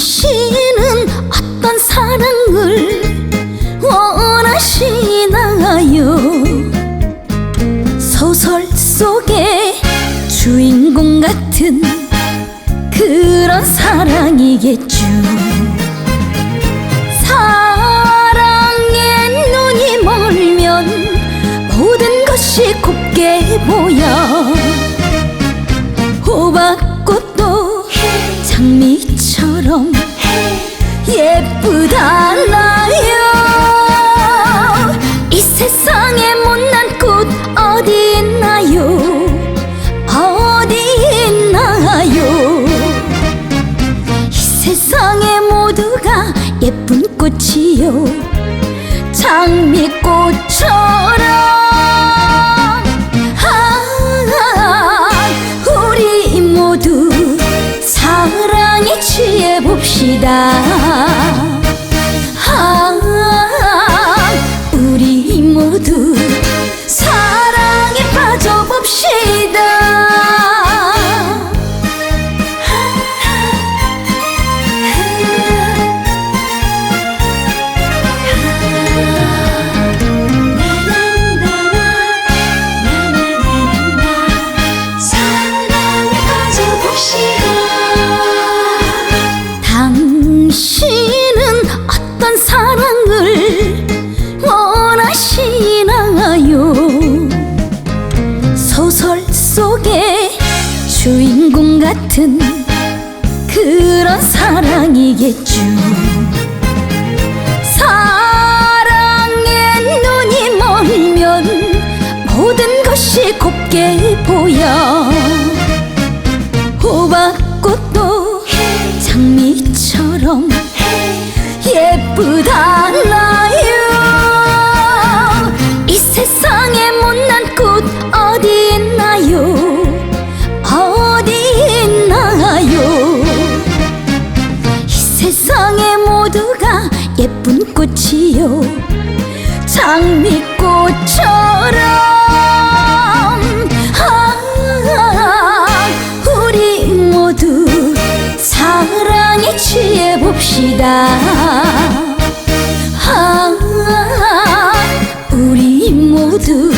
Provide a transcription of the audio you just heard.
당신은 어떤 사랑을 원하시나요? 소설 속의 주인공 같은 그런 사랑이겠죠. 사랑에 눈이 멀면 모든 것이 곱게 보여. 예쁘다나요? 이 세상에 못난 꽃 어디 있나요? 어디 있나요? 이 세상에 모두가 예쁜 꽃이요. 장미꽃처럼 아, 우리 모두 사랑에 취해 봅시다 모두 사랑에 빠져 봅시다. 사랑에 빠져봅시다. 당신은 어떤 사랑을 같은 그런 사랑이겠죠 장미꽃처럼 아, 우리 모두 사랑에 취해 봅시다. 아, 우리 모두